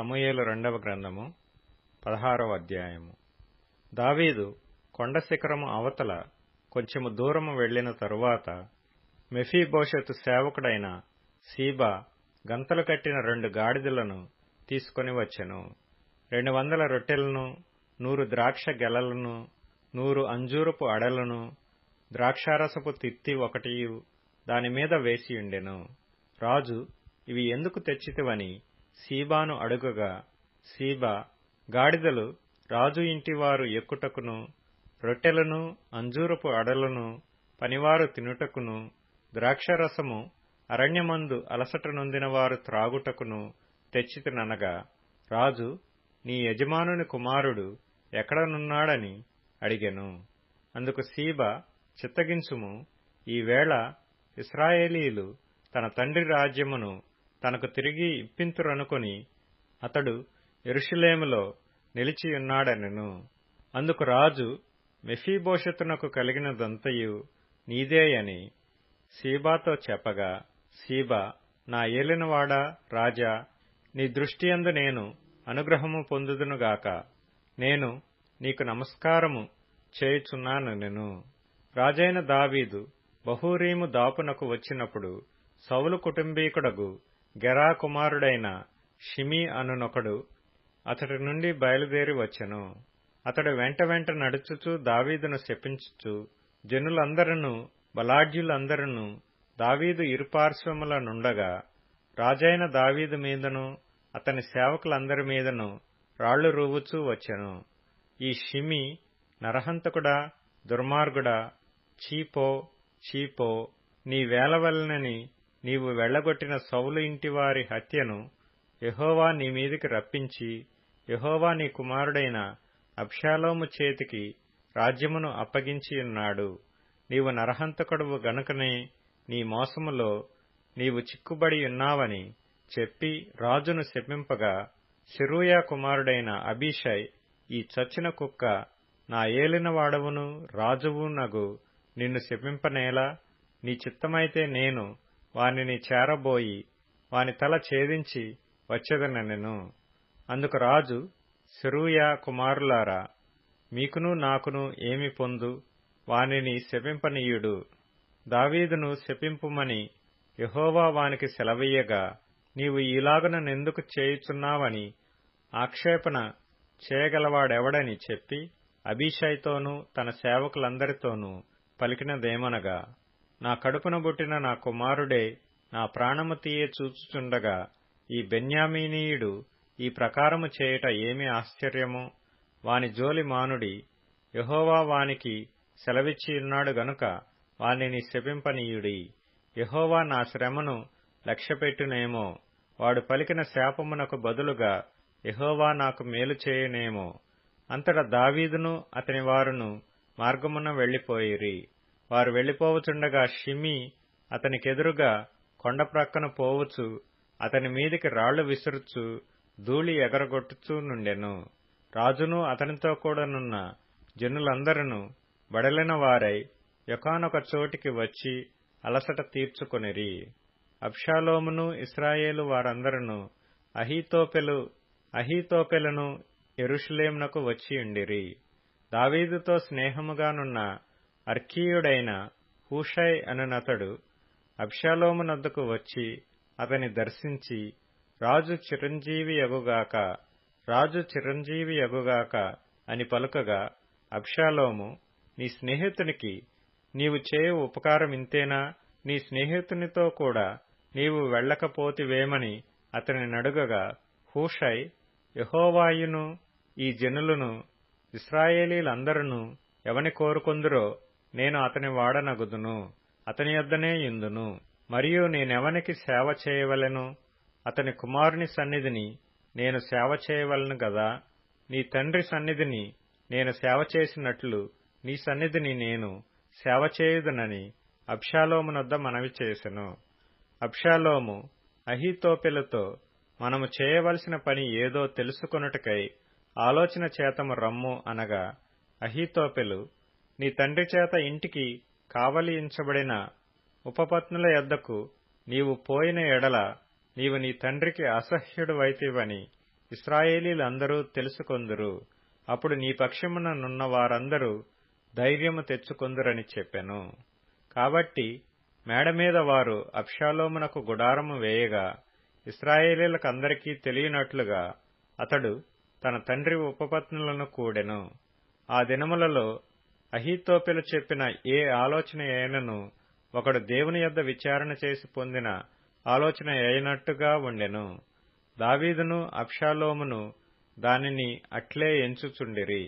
సమూయేలు రెండవ గ్రంథము పదహారవ అధ్యాయము. దావీదు కొండ శిఖరము అవతల కొంచెము దూరము వెళ్ళిన తరువాత మెఫీభవిష్యత్తు సేవకుడైన సీబా గంతలు కట్టిన రెండు గాడిదలను తీసుకొని వచ్చెను. రెండు వందల రొట్టెలను నూరు ద్రాక్ష గెలలను నూరు అంజూరపు అడలను ద్రాక్షారసపు తిత్తి ఒకటియు దానిమీద వేసియుండెను రాజు ఇవి ఎందుకు తెచ్చితివని సీబాను అడుగగా సీబా గాడిదలు రాజు ఇంటివారు ఎక్కుటకును రొట్టెలను అంజూరపు అడలను పనివారు తినుటకును ద్రాక్షరసము అరణ్యమందు అలసట నొందిన వారు త్రాగుటకును తెచ్చితిననగా రాజు నీ యజమానుని కుమారుడు ఎక్కడనున్నాడని అడిగెను. అందుకు సీబా చిత్తగించుము. ఈవేళ ఇస్రాయేలీలు తన తండ్రి రాజ్యమును తనకు తిరిగి ఇప్పింతురనుకొని అతడు ఎరుషులేములో నిలిచియున్నాడనెను. అందుకు రాజు మెఫీబోషతునకు కలిగినదంతయు నీదేయని సీబాతో చెప్పగా సీబా నా ఏలినవాడా రాజా నీ దృష్టియందు నేను అనుగ్రహము పొందుదునుగాక నేను నీకు నమస్కారము చేయుచున్నాను నేను రాజైన దావీదు బహూరీము దాపునకు వచ్చినప్పుడు సౌలు కుటుంబీకుడగు గెరా కుమారుడైన షిమీ అనునొకడు అతడి నుండి బయలుదేరి వచ్చెను. అతడు వెంట వెంట నడుచుచూ దావీదును శపించుచు జనులందరూ బలాఢ్యులందరూ దావీదు ఇరుపార్శ్వముల నుండగా రాజైన దావీదు మీదను అతని సేవకులందరి మీదను రాళ్ళు రూవుచూ వచ్చెను. ఈ షిమి నరహంతకుడా దుర్మార్గుడా చీపో చీపో నీ వేలవలనని నీవు వెళ్ళగొట్టిన సౌలు ఇంటివారి హత్యను యహోవా నీ మీదికి రప్పించి యహోవా నీ కుమారుడైన అబ్షాలోము చేతికి రాజ్యమును అప్పగించి ఉన్నాడు. నీవు నరహంతకుడువు గనుకనే నీ మోసములో నీవు చిక్కుబడి ఉన్నావని చెప్పి రాజును శపింపగా శిరూయా కుమారుడైన అభిషయ్ ఈ చచ్చిన కుక్క నా ఏలినవాడవును రాజువు నగు నిన్ను శపింపనేలా నీ చిత్తమైతే నేను వానిని చేరబోయి వాని తల ఛేదించి వచ్చేదనెను అందుకు రాజు శరూయా కుమారులారా మీకును నాకును ఏమి పొందు? వానిని శపింపనీయుడు. దావీదును శపింపుమని యహోవా వానికి సెలవీయగా నీవు ఈలాగున నెందుకు చేయుచున్నావని ఆక్షేపణ చేయగలవాడెవడని చెప్పి అభిషయ్తోనూ తన సేవకులందరితోనూ పలికినదేమనగా నా కడుపున బుట్టిన నా కుమారుడే నా ప్రాణము తీయే చూచుచుండగా ఈ బెన్యామీనీయుడు ఈ ప్రకారము చేయుట ఏమి ఆశ్చర్యము? వాని జోలి మానుడి. యహోవా వానికి సెలవిచ్చియున్నాడు గనుక వానిని శపింపనీయుడి. యహోవా నా శ్రమను లక్ష్యపెట్టునేమో. వాడు పలికిన శాపమునకు బదులుగా యహోవా నాకు మేలు చేయనేమో. అంతటా దావీదును అతని వారును మార్గమున వెళ్ళిపోయిరి వారు వెళ్ళిపోవచుండగా షిమి అతనికెదురుగా కొండ ప్రక్కన పోవచ్చు అతని మీదికి రాళ్ళు విసురుచు ధూళి ఎగరగొట్టుచూ నుండెను. రాజును అతనితో కూడానున్న జనులందరూ బడలిన వారై యొకానొక చోటికి వచ్చి అలసట తీర్చుకొనిరి. అబ్షాలోమును ఇస్రాయేలు వారందరూ అహీతోపెలు అహీతోపెలను ఎరుషులేమునకు వచ్చియుండిరి దావీదుతో స్నేహముగానున్న అర్కీయుడైన హూషై అనునతడు అబ్షాలోమునద్దకు వచ్చి అతని దర్శించి రాజు చిరంజీవి ఎగుగాక రాజు చిరంజీవి యగుగాక అని పలుకగా అబ్షాలోము నీ స్నేహితునికి నీవు చేయు ఉపకారం ఇంతేనా? నీ స్నేహితునితో కూడా నీవు వెళ్ళకపోతివేమని అతని నడుగగా హూషై యహోవాయును ఈ జనులను ఇస్రాయేలీలందరూ ఎవని కోరుకొందురో నేను అతని వాడనగుదును అతని యొద్దనే ఇందును మరియు నేనెవనికి సేవ చేయవలెను? అతని కుమారుని సన్నిధిని నేను సేవ చేయవలను గదా? నీ తండ్రి సన్నిధిని నేను సేవ చేసినట్లు నీ సన్నిధిని నేను సేవ చేయుదునని అబ్షాలోమునొద్ద మనవి చేసెను. అబ్షాలోము అహీతోపెలతో మనము చేయవలసిన పని ఏదో తెలుసుకొనుటకై ఆలోచన చేతము రమ్ము అనగా అహీతోపెలు నీ తండ్రి చేత ఇంటికి కావలించబడిన ఉపపత్నుల యొద్దకు నీవు పోయిన ఎడల నీవు నీ తండ్రికి అసహ్యుడు వైతివని ఇస్రాయేలీలందరూ తెలుసుకొందురు. అప్పుడు నీ పక్షమున నున్న వారందరూ ధైర్యము తెచ్చుకొందురని చెప్పెను. కాబట్టి మేడమీద వారు అబ్షాలోమునకు గుడారము వేయగా ఇస్రాయేలీలకందరికీ తెలియనట్లుగా అతడు తన తండ్రి ఉపపత్నులను కూడెను. ఆ దినములలో అహీతోపెలు చెప్పిన ఏ ఆలోచన అయినను ఒకడు దేవుని యొద్ద విచారణ చేసి పొందిన ఆలోచన అయినట్టుగా ఉండెను. దావీదును అబ్షాలోమును దానిని అట్లే ఎంచుచుండిరి.